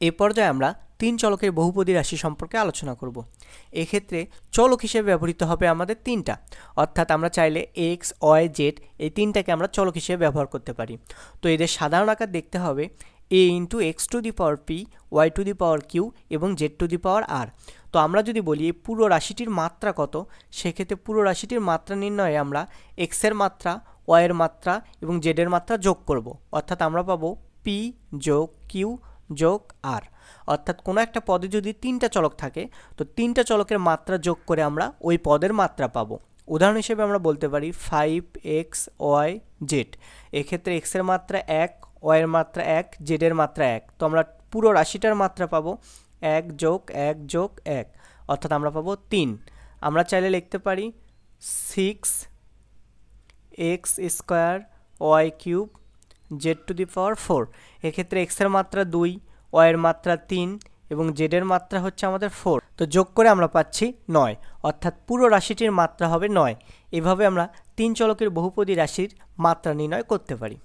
এ পর্যায়ে আমরা তিন চলকের বহুপদী রাশি সম্পর্কে আলোচনা করব। এক্ষেত্রে চলক হিসেবে ব্যবহৃত হবে আমাদের তিনটা। অর্থাৎ আমরা চাইলে এক্স, ওয়াই, জেড এই তিনটাকে আমরা চলক হিসেবে ব্যবহার করতে পারি। তো এদের সাধারণ আকার দেখতে হবে A into X to the power P, Y to the power Q এবং Z to the power R. তো আমরা যদি বলি এই পুরো রাশিটির মাত্রা কত, সেক্ষেত্রে পুরো রাশিটির মাত্রা নির্ণয়ে আমরা এক্সের মাত্রা ওয়াইয়ের মাত্রা এবং জেডের মাত্রা যোগ করব। অর্থাৎ আমরা পাবো পি যোগ কিউ যোগ আর। অর্থাৎ কোনো একটা পদে যদি তিনটা চলক থাকে, তো তিনটা চলকের মাত্রা যোগ করে আমরা ওই পদের মাত্রা পাবো। উদাহরণ হিসেবে আমরা বলতে পারি ফাইভ এক্স ওয়াই জেড এক্ষেত্রে এক্সের মাত্রা এক ওয়াইয়ের মাত্রা এক জেডের মাত্রা এক। তো আমরা পুরো রাশিটার মাত্রা পাবো এক যোগ এক যোগ এক। অর্থাৎ আমরা পাবো তিন। আমরা চাইলে লিখতে পারি six X square Y cube Z to the power four এক্ষেত্রে এক্সের মাত্রা দুই ওয়ের মাত্রা তিন এবং জেডের মাত্রা হচ্ছে আমাদের ফোর তো যোগ করে আমরা পাচ্ছি নয়। অর্থাৎ পুরো রাশিটির মাত্রা হবে নয়। এভাবে আমরা তিন চলকের বহুপদী রাশির মাত্রা নির্ণয় করতে পারি।